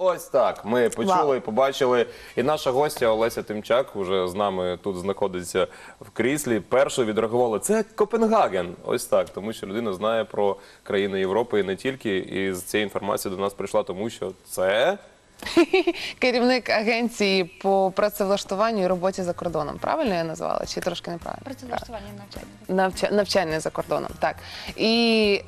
Ось так. Ми почули Вау. і побачили. І наша гостя Олеся Тимчак вже з нами тут знаходиться в кріслі. Першою відреагувала це Копенгаген. Ось так, тому що людина знає про країни Європи і не тільки. І з цієї інформації до нас прийшла, тому що це Керівник агенції по працевлаштуванню і роботі за кордоном. Правильно я назвала? Чи трошки неправильно? Працевлаштування навчання. Навчання за кордоном. Так. І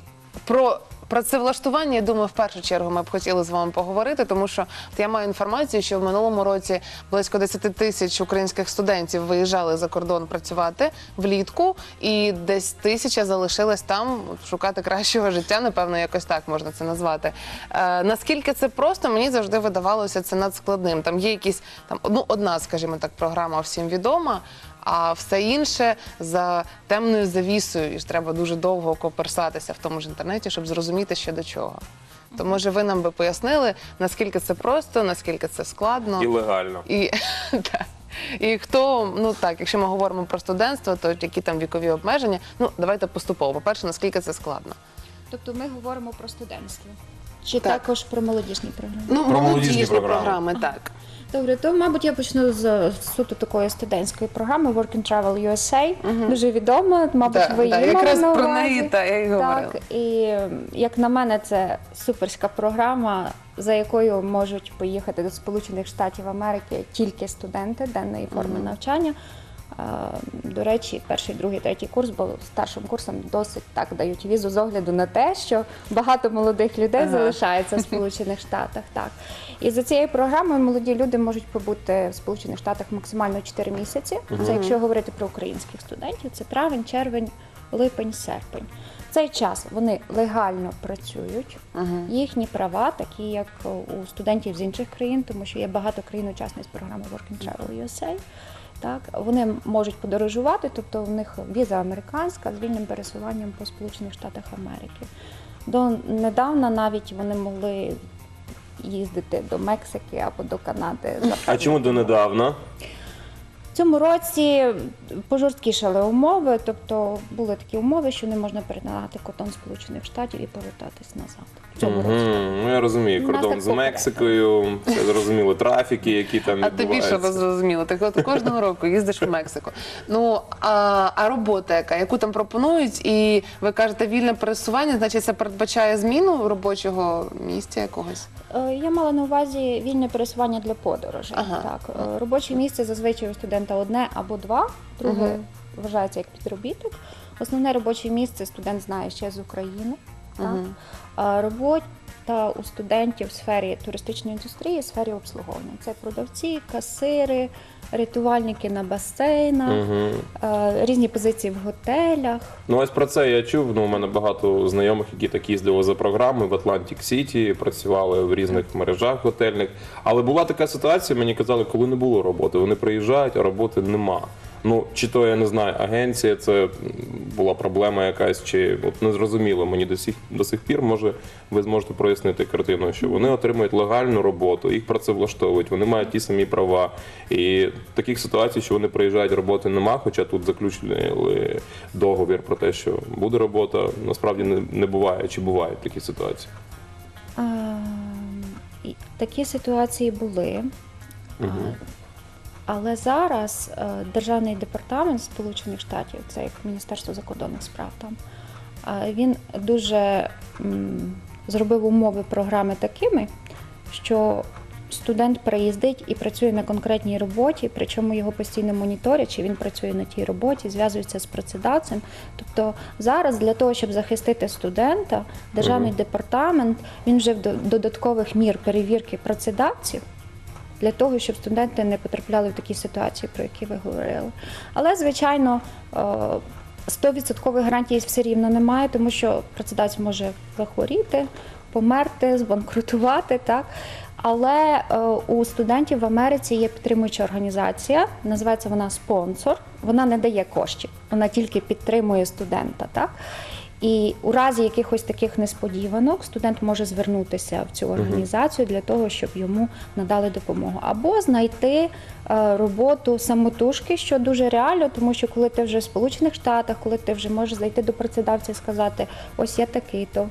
про працевлаштування, я думаю, в першу чергу ми б хотіли з вами поговорити, тому що я маю інформацію, що в минулому році близько 10 тисяч українських студентів виїжджали за кордон працювати влітку, і десь тисяча залишилась там шукати кращого життя. Напевно, якось так можна це назвати. Е, наскільки це просто, мені завжди видавалося це надскладним. Там є якісь там ну, одна, скажімо так, програма всім відома. А все інше за темною завісою, і ж треба дуже довго коперсатися в тому ж інтернеті, щоб зрозуміти, що до чого. То може ви нам би пояснили, наскільки це просто, наскільки це складно, і легально. і, так. і хто, ну так, якщо ми говоримо про студентство, то які там вікові обмеження? Ну давайте поступово. По-перше, наскільки це складно? Тобто ми говоримо про студентство. Чи Так. також про молодіжні програми? Ну, Про молодіжні програми. програми, так. Добре, то мабуть я почну з суто такої студентської програми Work and Travel USA. Дуже відома, мабуть, Да, ви да, її якраз мали на про увазі. неї, та, я й говорила. Так, і як на мене, це суперська програма, за якою можуть поїхати до Сполучених Штатів Америки тільки студенти денної форми навчання. До речі, перший, другий, третій курс, бо старшим курсом досить так дають візу з огляду на те, що багато молодих людей Ага. залишається в Сполучених Штатах. Так і за цією програмою молоді люди можуть побути в Сполучених Штатах максимально 4 місяці. Це якщо говорити про українських студентів, це травень, червень, липень, серпень. В Цей час вони легально працюють. Їхні права, такі як у студентів з інших країн, тому що є багато країн-учасниць програми Work and Travel USA. Так, вони можуть подорожувати, тобто в них віза американська з вільним пересуванням по Сполучених Штатах Америки. До недавна навіть вони могли їздити до Мексики або до Канади. А чому донедавна? В цьому році пожорсткішали умови, тобто були такі умови, що не можна перетинати кордон Сполучених Штатів і повертатись назад. В цьому Угу. році. Ну я розумію, нас кордон так з попередили. Мексикою, все зрозуміло, трафіки, які там А тобі що відбуваються. зрозуміло? Ти от кожного року їздиш в Мексику. Ну а, а робота, яка, яку там пропонують, і ви кажете, вільне пересування, значить це передбачає зміну робочого місця якогось. Е, Я мала на увазі вільне пересування для подорожей. Ага. Так, е, робоче місце зазвичай у студента одне або два, друге вважається як підробіток. Основне робоче місце студент знає ще з України. Так. А робота у студентів в сфері туристичної індустрії, в сфері обслуговування. Це продавці, касири, рятувальники на басейнах, е, різні позиції в готелях. Ну ось про це я чув. Ну, у мене багато знайомих, які так їздили за програми в Атлантик Сіті, працювали в різних мережах готельних. Але була така ситуація, мені казали, коли не було роботи. Вони приїжджають, а роботи нема. Ну, чи то я не знаю, агенція, це була проблема якась, чи от не зрозуміло мені до сих до сих пір. Може, ви зможете прояснити картину, що вони отримують легальну роботу, їх працевлаштовують, вони мають ті самі права. І таких ситуацій, що вони приїжджають, роботи нема, хоча тут заключили договір про те, що буде робота, насправді не, не буває, чи бувають такі ситуації. Ем, Такі ситуації були. А, Але зараз е, Державний департамент Сполучених Штатів, це як Міністерство закордонних справ там, е, він дуже зробив умови програми такими, що студент приїздить і працює на конкретній роботі, причому його постійно моніторять, чи він працює на тій роботі, зв'язується з працедавцем. Тобто зараз для того, щоб захистити студента, державний департамент він вжив до- додаткових мір перевірки працедавців. Для того, щоб студенти не потрапляли в такі ситуації, про які ви говорили. Але, звичайно, е, 100% гарантій все рівно немає, тому що працедавець може захворіти, померти, збанкрутувати. Так? Але е, у студентів в Америці є підтримуюча організація, називається вона спонсор. Вона не дає коштів, вона тільки підтримує студента. Так? І у разі якихось таких несподіванок студент може звернутися в цю організацію для того, щоб йому надали допомогу, або знайти е, роботу самотужки, що дуже реально, тому що коли ти вже в Сполучених Штатах, коли ти вже можеш зайти до працедавця і сказати, ось я такий-то,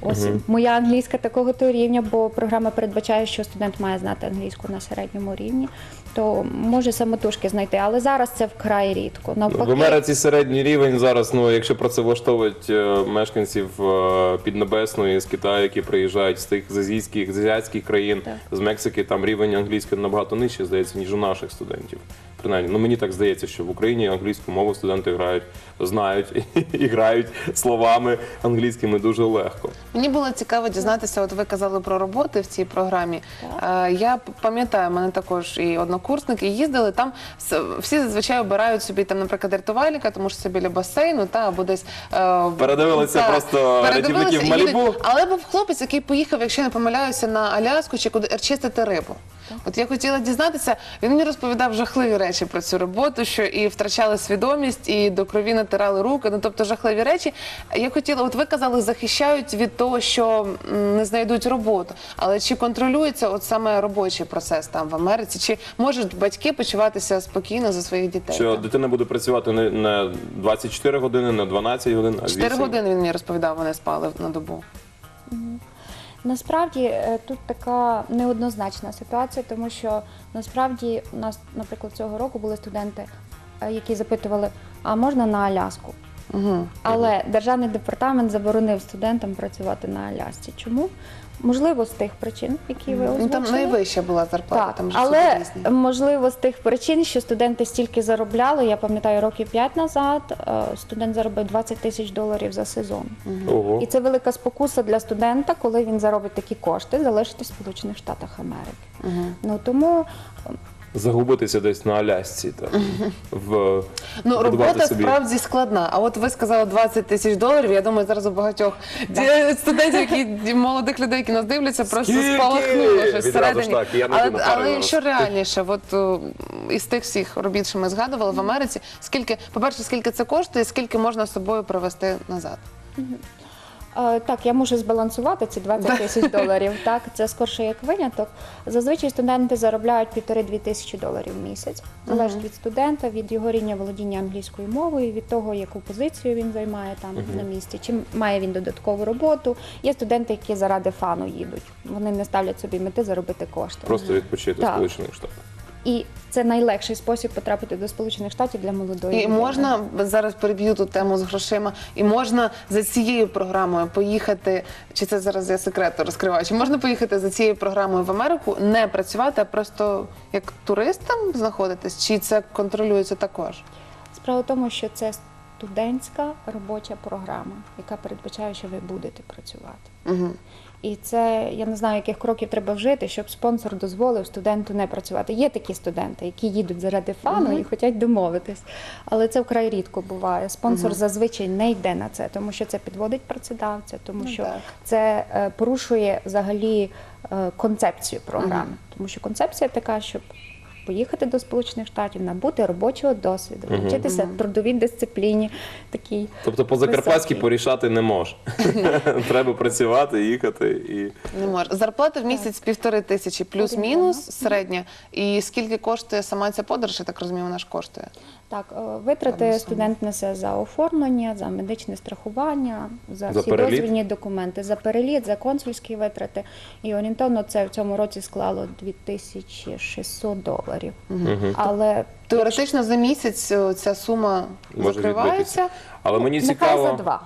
Ось моя англійська такого то рівня, бо програма передбачає, що студент має знати англійську на середньому рівні, то може самотужки знайти. Але зараз це вкрай рідко. Навпаки, В Америці середній рівень зараз, ну якщо працевлаштовують е, мешканців е, Піднебесної з Китаю, які приїжджають з тих з азійських, з азіатських країн, Так. з Мексики, там рівень англійської набагато нижче, здається, ніж у наших студентів. Принаймні, ну мені так здається, що в Україні англійську мову студенти грають, знають і грають словами англійськими дуже легко. Мені було цікаво дізнатися, от ви казали про роботи в цій програмі. Е, Я пам'ятаю, мене також і однокурсники їздили. Там всі зазвичай обирають собі там, наприклад, рятувальника, тому що це біля басейну, та або десь е, Передивилися та, просто рятівників Малібу. Але був хлопець, який поїхав, якщо я не помиляюся, на Аляску чи куди чистити рибу. От я хотіла дізнатися, він мені розповідав жахливі речі про цю роботу, що і втрачали свідомість, і до крові натирали руки. Ну тобто жахливі речі. Я хотіла, от ви казали, захищають від того, що м, не знайдуть роботу. Але чи контролюється от саме робочий процес там в Америці? Чи можуть батьки почуватися спокійно за своїх дітей? Що там? дитина буде працювати не, не 24 години, не 12 годин, а 8. Чотири години він мені розповідав, вони спали на добу. Насправді е, тут така неоднозначна ситуація, тому що насправді у нас, наприклад, цього року були студенти, е, які запитували, а можна на Аляску? Угу. Але державний департамент заборонив студентам працювати на Алясці. Чому? Можливо, з тих причин, які ви Ну озвучили. там найвища була зарплата, Так, там же але різні. можливо з тих причин, що студенти стільки заробляли. Я пам'ятаю, років 5 назад е, студент заробив 20 тисяч доларів за сезон. Ого. І це велика спокуса для студента, коли він заробить такі кошти, залишити в Сполучених Штатах Америки. Угу. Ну тому Загубитися десь на Алясці та в Ну, робота собі. справді складна. А от ви сказали 20 тисяч доларів. Я думаю, зараз у багатьох ді- студентів, які молодих людей, які нас дивляться, просто Скільки? спалахнуло щось Відразу ж всередині. так, я не але на пари але зараз. що реальніше, от о, із тих всіх робіт, що ми згадували в Америці, скільки, по-перше, скільки це коштує, скільки можна з собою привезти назад? Е, Так, я можу збалансувати ці 20 тисяч доларів. Так, це скорше як виняток. Зазвичай студенти заробляють півтори-дві тисячі доларів в місяць. Залежить від студента, від його рівня володіння англійською мовою, від того, яку позицію він займає там на місці, чи має він додаткову роботу. Є студенти, які заради фану їдуть. Вони не ставлять собі мети заробити кошти. Просто відпочити в Так. Сполучених Штатах. І це найлегший спосіб потрапити до Сполучених Штатів для молодої. І людини. можна зараз переб'ю ту тему з грошима, і можна за цією програмою поїхати, чи це зараз я секрет розкриваю, чи можна поїхати за цією програмою в Америку, не працювати, а просто як туристам знаходитись, чи це контролюється також? Справа в тому, що це студентська робоча програма, яка передбачає, що ви будете працювати. Угу. І це я не знаю, яких кроків треба вжити, щоб спонсор дозволив студенту не працювати. Є такі студенти, які їдуть заради фану і хочуть домовитись, але це вкрай рідко буває. Спонсор зазвичай не йде на це, тому що це підводить працедавця, тому Ну, що так. це е, порушує взагалі е, концепцію програми, тому що концепція така, щоб поїхати до Сполучених Штатів, набути робочого досвіду, навчитися трудовій дисципліні такій. Тобто по закарпатськи Високий. порішати не може. Треба працювати, їхати і Не може. Зарплата в місяць півтори тисячі плюс-мінус середня. І скільки коштує сама ця подорож, я так розумію, вона ж коштує. Так, е, витрати Певна студент несе за оформлення, за медичне страхування, за, За всі переліт? дозвільні документи, за переліт, за консульські витрати. І орієнтовно це в цьому році склало 2600 доларів. Але Теоретично за місяць о, ця сума може закривається. відбитися. Але мені нехай цікаво. за два.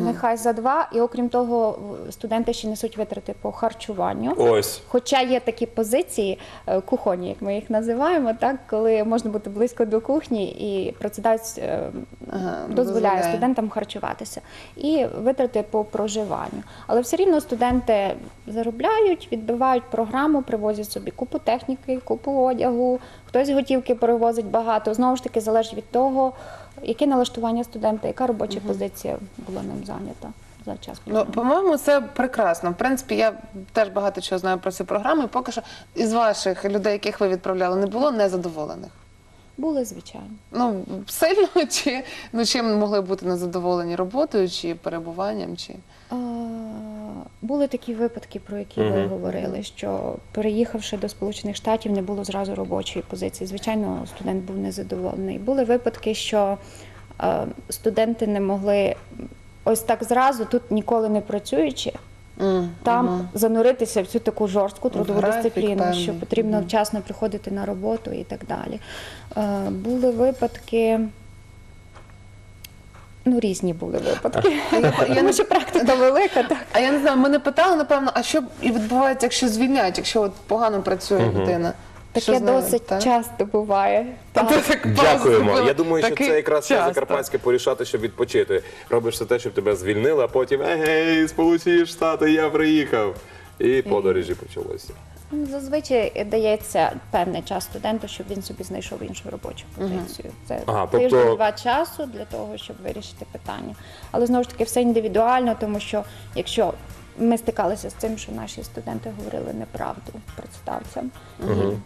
Нехай за два. І окрім того, студенти ще несуть витрати по харчуванню. Ось. Хоча є такі позиції е, кухонні, як ми їх називаємо, так коли можна бути близько до кухні, і працедавець е, Ага, дозволяє дозволяє. студентам харчуватися і витрати по проживанню. Але все рівно студенти заробляють, відбивають програму, привозять собі купу техніки, купу одягу. Хтось готівки перевозить багато. Знову ж таки, залежить від того, яке налаштування студента, яка робоча позиція була ним зайнята за час. Ну, по-моєму, це прекрасно. В принципі, я теж багато чого знаю про цю програму. І поки що із ваших людей, яких ви відправляли, не було незадоволених. Були звичайно. Ну, сильно чи ну чим могли бути незадоволені роботою, чи перебуванням, чи А, Були такі випадки, про які ви Мгм. говорили, що переїхавши до Сполучених Штатів, не було зразу робочої позиції. Звичайно, студент був незадоволений. Були випадки, що е, студенти не могли ось так зразу, тут ніколи не працюючи, М, там мгм. зануритися в цю таку жорстку трудову графік дисципліну, певний. що потрібно Мгм. вчасно приходити на роботу і так далі. Е, були випадки. Ну, різні були випадки. я Тому не- що практика велика, так. А я не знаю, мене питали, напевно, а що і відбувається, якщо звільняють, якщо от погано працює людина? Що Таке з нею, досить так? часто буває. Та Так. ти так Дякуємо. Я думаю, що такий це якраз часто. закарпатське порішати, щоб відпочити. Робиш все те, щоб тебе звільнили, а потім егей, Сполучені Штати, я приїхав. І подорожі почалося. Ну, Зазвичай дається певний час студенту, щоб він собі знайшов іншу робочу позицію. Це Ага, тобто- тиждень-два часу для того, щоб вирішити питання. Але знову ж таки все індивідуально, тому що якщо ми стикалися з цим, що наші студенти говорили неправду представцям,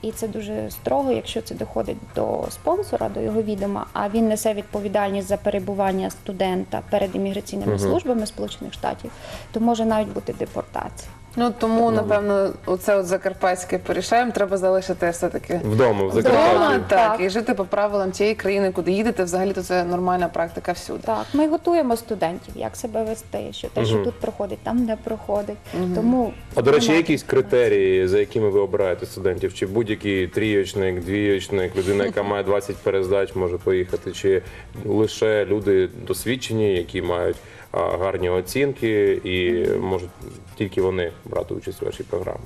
і, і це дуже строго, якщо це доходить до спонсора, до його відома, а він несе відповідальність за перебування студента перед імміграційними службами Сполучених Штатів, то може навіть бути депортація. Ну тому, напевно, оце от закарпатське порішаємо, треба залишити все-таки Вдома, в вдома, Закарпатті. так, Так. і жити по правилам тієї країни, куди їдете. Взагалі то це нормальна практика всюди. Так, ми готуємо студентів, як себе вести, що те, що тут проходить, там не проходить. Тому А до речі, є якісь критерії, за якими ви обираєте студентів? Чи будь-який трійочник, двійочник, людина, яка має 20 перездач, може поїхати, чи лише люди досвідчені, які мають гарні оцінки і можуть тільки вони брати участь у вашій програмі?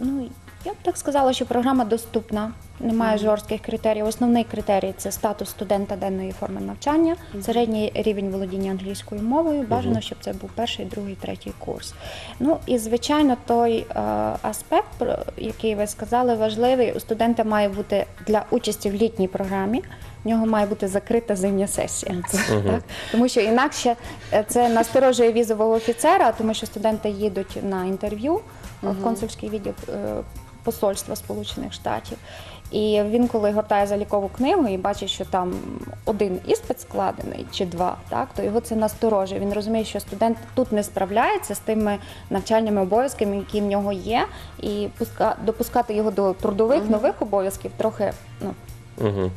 Ну я б так сказала, що програма доступна, немає жорстких критеріїв. Основний критерій це статус студента денної форми навчання, середній рівень володіння англійською мовою. Бажано, щоб це був перший, другий, третій курс. Ну і звичайно, той е, аспект, про який ви сказали, важливий. У студента має бути для участі в літній програмі. В нього має бути закрита зимня сесія, так? тому що інакше е, це насторожує візового офіцера, тому що студенти їдуть на інтерв'ю е, в консульський відділ е, посольства Сполучених Штатів. І він, коли гортає залікову книгу і бачить, що там один іспит складений чи два, так то його це насторожує. Він розуміє, що студент тут не справляється з тими навчальними обов'язками, які в нього є, і пуска допускати його до трудових нових обов'язків трохи ну Угу.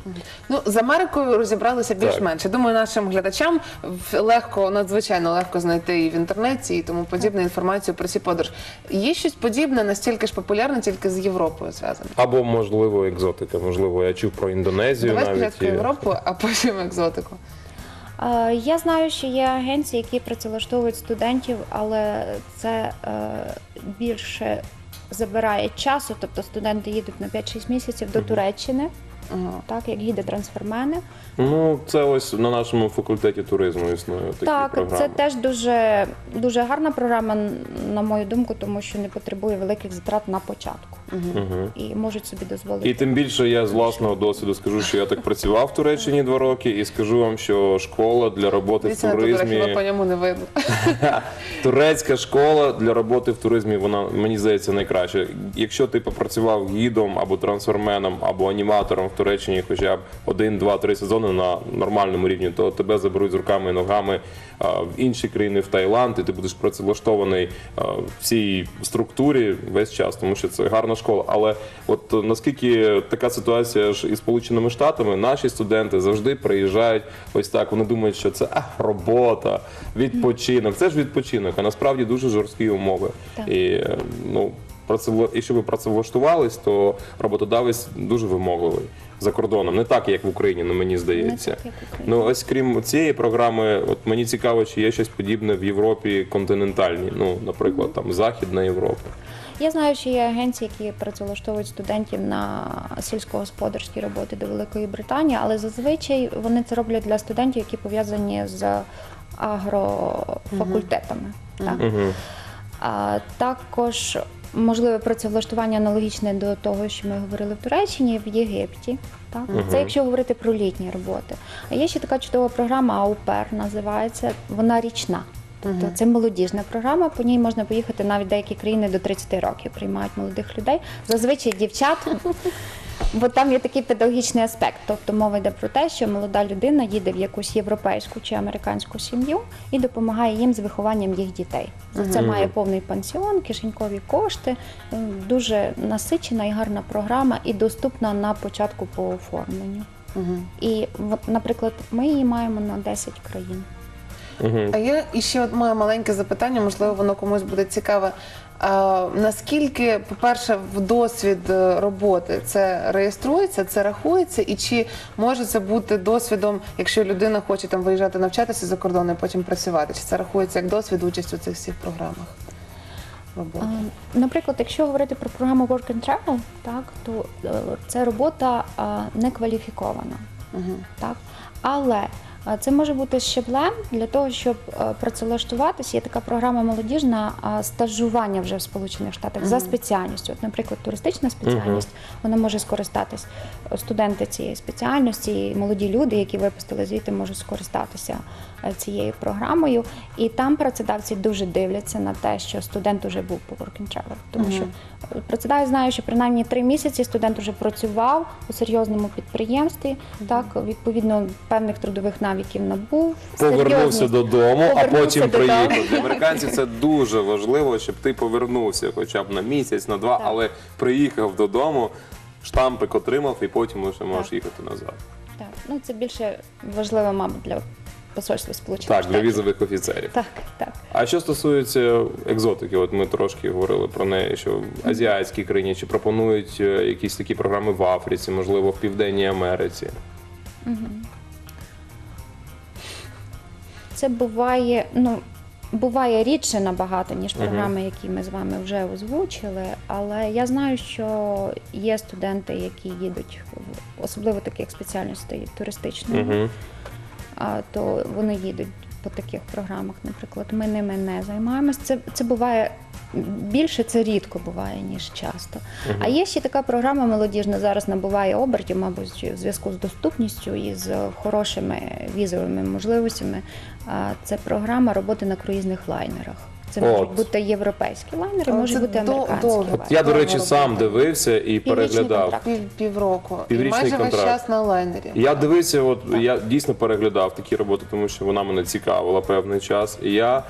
Ну з Америкою розібралися більш-менш. Думаю, нашим глядачам в- легко, надзвичайно легко знайти і в інтернеті і тому подібну інформацію про ці подорож. Є щось подібне, настільки ж популярне, тільки з Європою зв'язане. Або можливо екзотика. Можливо, я чув про Індонезію Давай навіть. спочатку Європу, а потім екзотику. Я знаю, що є агенції, які працевлаштовують студентів, але це е, більше забирає часу. Тобто студенти їдуть на 5-6 місяців до Туреччини. Так як гіди-трансфермени. Ну, це ось на нашому факультеті туризму існує такі Так, програми. це теж дуже, дуже гарна програма, на мою думку, тому що не потребує великих затрат на початку Мгм. і можуть собі дозволити. І тим більше я з власного досвіду скажу, що я так працював в Туреччині два роки, і скажу вам, що школа для роботи в Дивіться на фотографії, туризмі, по ньому не видно. турецька школа для роботи в туризмі, вона мені здається найкраща. Якщо ти попрацював гідом або трансформеном, або аніматором в Туреччині, хоча б один, два, три сезони на нормальному рівні, то тебе заберуть з руками і ногами а, в інші країни, в Таїланд, і ти будеш працевлаштований а, в цій структурі весь час, тому що це гарна школа. Але от е, наскільки така ситуація ж із Сполученими Штатами, наші студенти завжди приїжджають ось так. Вони думають, що це а, робота, відпочинок. Це ж відпочинок, а насправді дуже жорсткі умови. Так. І е, ну і щоб ви працевлаштувались, то роботодавець дуже вимогливий за кордоном. Не так, як в Україні, ну мені здається. Не так. Ну ось крім цієї програми, от мені цікаво, чи є щось подібне в Європі континентальній. Ну, наприклад, там Західна Європа. Я знаю, що є агенції, які працевлаштовують студентів на сільськогосподарські роботи до Великої Британії, але зазвичай вони це роблять для студентів, які пов'язані з агрофакультетами. Так? Угу. А також можливе працевлаштування аналогічне до того, що ми говорили в Туреччині, в Єгипті. Так? Це якщо говорити про літні роботи. А є ще така чудова програма АУПЕР називається, вона річна. Тобто це молодіжна програма, по ній можна поїхати навіть деякі країни до 30 років, приймають молодих людей. Зазвичай дівчат, бо там є такий педагогічний аспект. Тобто мова йде про те, що молода людина їде в якусь європейську чи американську сім'ю і допомагає їм з вихованням їх дітей. За це має повний пансіон, кишенькові кошти. Дуже насичена і гарна програма і доступна на початку по оформленню. І, от, наприклад, ми її маємо на 10 країн. А я іще от маю маленьке запитання, можливо, воно комусь буде цікаве. А, наскільки, по-перше, в досвід е, роботи це реєструється, це рахується, і чи може це бути досвідом, якщо людина хоче там виїжджати навчатися за кордон і потім працювати? Чи це рахується як досвід участь у цих всіх програмах роботи? Наприклад, якщо говорити про програму Work and Travel, так, то е, це робота а, некваліфікована. Так? Але це може бути щеблем для того, щоб е, працевлаштуватися. Є така програма молодіжна стажування вже в Сполучених Штатах за спеціальністю. От, наприклад, туристична спеціальність, вона може скористатись. Студенти цієї спеціальності, і молоді люди, які випустили звідти, можуть скористатися е, цією програмою. І там працедавці дуже дивляться на те, що студент вже був по Work and Travel. Тому що е, працедавець знає, що принаймні три місяці студент вже працював у серйозному підприємстві, так відповідно певних трудових навиків набув. Повернувся серйозність. додому, а потім додому. приїхав. Для американців це дуже важливо, щоб ти повернувся хоча б на місяць, на два, Так. але приїхав додому, штампик отримав і потім вже можеш Так. їхати назад. Так, ну це більше важливо, мабуть, для посольства Сполучених Так, для Штатів. візових офіцерів. Так, так. А що стосується екзотики, от ми трошки говорили про неї, що в азіатській країні чи пропонують е, якісь такі програми в Африці, можливо, в Південній Америці. Це буває, ну. Буває рідше набагато, ніж програми, які ми з вами вже озвучили. Але я знаю, що є студенти, які їдуть, в- особливо таких спеціальностей туристичних, Угу. а, то вони їдуть по таких програмах, наприклад. Ми ними не займаємось. Це, це буває більше, це рідко буває, ніж часто. А є ще така програма молодіжна, зараз набуває обертів, мабуть, в зв'язку з доступністю і з хорошими візовими можливостями. Це програма роботи на круїзних лайнерах. Це можуть От. бути європейські лайнери, можуть бути американські довго. лайнери. Я, до речі, Довго сам дивився і переглядав. Пів, півроку. Піврічний і майже весь час на лайнері. Я дивився, от я дійсно переглядав такі роботи, тому що вона мене цікавила певний час. І я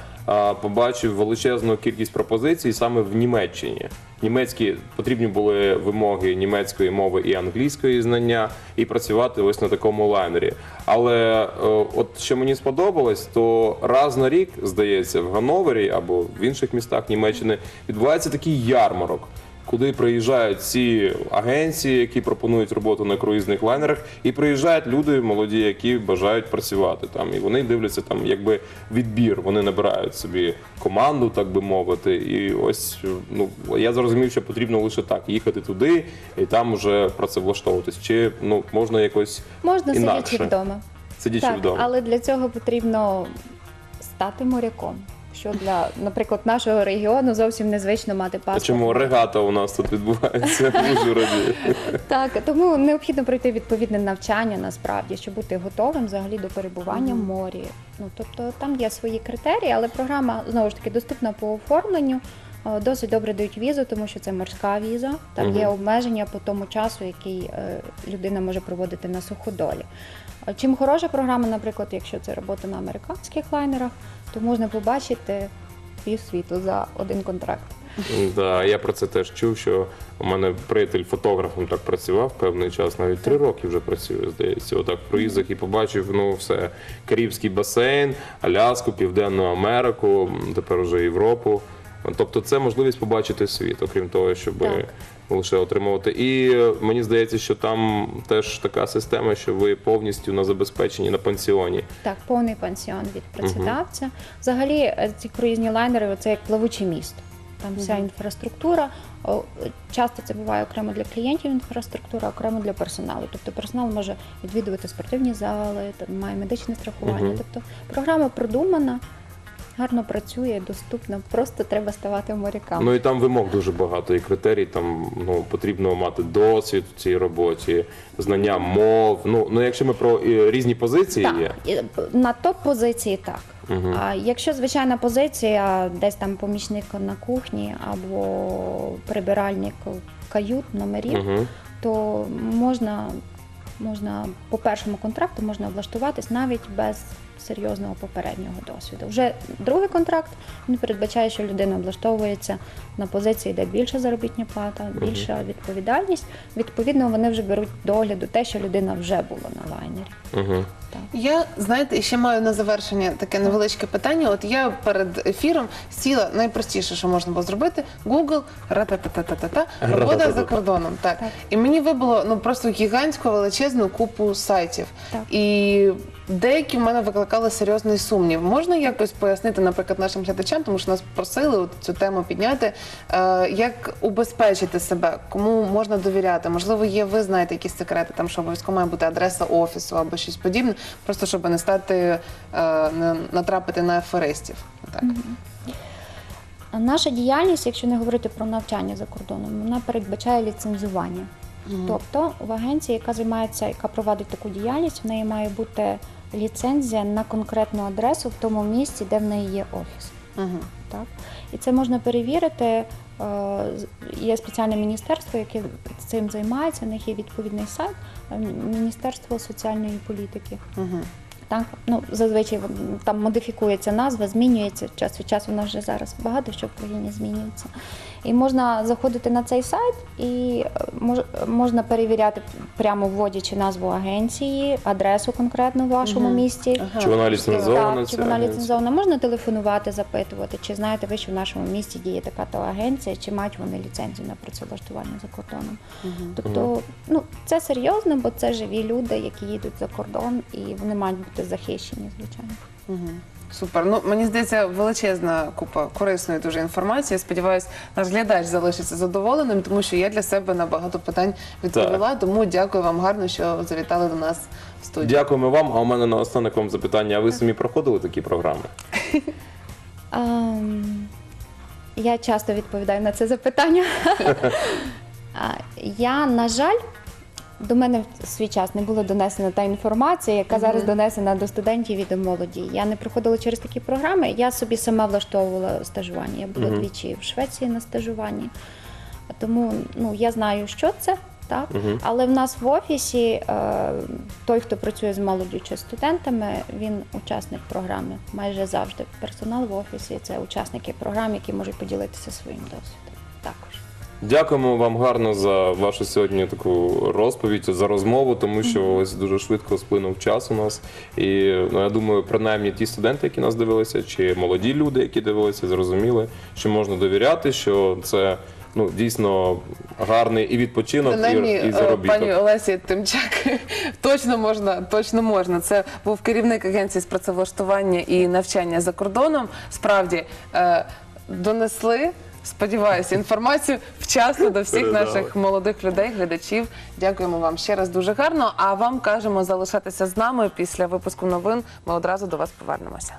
побачив величезну кількість пропозицій саме в Німеччині. Німецькі потрібні були вимоги німецької мови і англійської знання, і працювати ось на такому лайнері. Але е, от що мені сподобалось, то раз на рік, здається, в Гановері або в інших містах Німеччини відбувається такий ярмарок куди приїжджають ці агенції, які пропонують роботу на круїзних лайнерах, і приїжджають люди молоді, які бажають працювати там. І вони дивляться там, якби відбір. Вони набирають собі команду, так би мовити. І ось ну я зрозумів, що потрібно лише так їхати туди і там уже працевлаштовуватись. Чи ну можна якось Можна інакше. сидячи вдома. сидячи так, вдома. але для цього потрібно стати моряком. Що для, наприклад, нашого регіону зовсім незвично мати паспорт. чому регата у нас тут відбувається в Ужгороді? Так, тому необхідно пройти відповідне навчання насправді, щоб бути готовим взагалі до перебування в морі. Ну тобто там є свої критерії, але програма знову ж таки доступна по оформленню. Е, Досить добре дають візу, тому що це морська віза. Там є обмеження по тому часу, який е, людина може проводити на суходолі. Чим хороша програма, наприклад, якщо це робота на американських лайнерах, то можна побачити півсвіту за один контракт. Да, я про це теж чув, що у мене приятель фотографом так працював певний час, навіть три роки вже працює, здається. Отак в проїздах і побачив ну все Карибський басейн, Аляску, Південну Америку, тепер уже Європу. Тобто це можливість побачити світ, окрім того, щоб Так. лише отримувати. І е, мені здається, що там теж така система, що ви повністю на забезпеченні на пансіоні. Так, повний пансіон від працедавця. Взагалі, е, ці круїзні лайнери це як плавуче місто. Там вся інфраструктура. Часто це буває окремо для клієнтів інфраструктура, окремо для персоналу. Тобто персонал може відвідувати спортивні зали, там має медичне страхування. Мгм. Тобто програма продумана, гарно працює, доступна. Просто треба ставати моряками. Ну і там вимог дуже багато, і критерій там ну потрібно мати досвід в цій роботі, знання мов. Ну ну якщо ми про е, різні позиції Так, є. і на топ-позиції так. А якщо звичайна позиція, десь там помічник на кухні або прибиральник кают, номерів, Угу. то можна, можна по першому контракту можна облаштуватись навіть без серйозного попереднього досвіду. Вже другий контракт він передбачає, що людина облаштовується на позиції, де більша заробітня плата, більша відповідальність. Відповідно, вони вже беруть до огляду те, що людина вже була на лайнері. Угу. Я знаєте, ще маю на завершення таке невеличке питання. От я перед ефіром сіла найпростіше, що можна було зробити. Google, ра-та-та-та-та-та, робота за кордоном. Так. Так. і мені вибило ну просто гігантську величезну купу сайтів. Так. І деякі в мене викликали серйозний сумнів. Можна якось пояснити, наприклад, нашим глядачам, тому що нас просили от цю тему підняти. Е, як убезпечити себе, кому можна довіряти? Можливо, є ви знаєте якісь секрети, там що обов'язково має бути адреса офісу або щось подібне, просто щоб не стати е, не натрапити на аферистів. Так. Наша діяльність, якщо не говорити про навчання за кордоном, вона передбачає ліцензування. Тобто в агенції, яка займається, яка проводить таку діяльність, в неї має бути ліцензія на конкретну адресу в тому місці, де в неї є офіс. Угу. Так? І це можна перевірити. Е, Є спеціальне міністерство, яке цим займається. У них є відповідний сайт Міністерство соціальної політики. Угу. Так, ну зазвичай там модифікується назва, змінюється час від часу. У нас вже зараз багато що в країні змінюється. І можна заходити на цей сайт і е, мож, можна перевіряти прямо вводячи назву агенції, адресу конкретно в вашому Мгм. місті. Ага. Чи вона ліцензована? Так, чи вона ліцензована? Можна телефонувати, запитувати, чи знаєте ви, що в нашому місті діє така то агенція, чи мають вони ліцензію на працевлаштування за кордоном. Тобто, ну це серйозно, бо це живі люди, які їдуть за кордон, і вони мають бути захищені, звичайно. Угу. Супер. Ну мені здається, величезна купа корисної дуже інформації. Сподіваюсь, наш глядач залишиться задоволеним, тому що я для себе на багато питань відповіла. Тому дякую вам гарно, що завітали до нас в студію. Дякуємо вам. А у мене наостанок вам запитання. А ви самі проходили такі програми? Ем, я часто відповідаю на це запитання. Я, на жаль, до мене в свій час не було донесена та інформація, яка зараз донесена до студентів і до молоді. Я не проходила через такі програми. Я собі сама влаштовувала стажування. Я була Мгм. двічі в Швеції на стажуванні. Тому ну, я знаю, що це. Так? Мгм. Але в нас в офісі е, той, хто працює з молоддю чи студентами, він учасник програми. Майже завжди персонал в офісі це учасники програм, які можуть поділитися своїм досвідом. Дякуємо вам гарно за вашу сьогодні таку розповідь, за розмову, тому що ось дуже швидко сплинув час у нас. І ну, я думаю, принаймні ті студенти, які нас дивилися, чи молоді люди, які дивилися, зрозуміли, що можна довіряти, що це ну дійсно гарний і відпочинок, Принаймні, і, і е, заробіток. пані Олесі Тимчак точно можна, точно можна. Це був керівник агенції з працевлаштування і навчання за кордоном. Справді е, донесли. Сподіваюся, інформацію вчасно до всіх Передали. наших молодих людей, глядачів. Дякуємо вам ще раз дуже гарно. А вам кажемо залишатися з нами після випуску новин. Ми одразу до вас повернемося.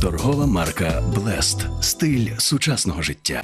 Торгова марка Blest. Стиль сучасного життя.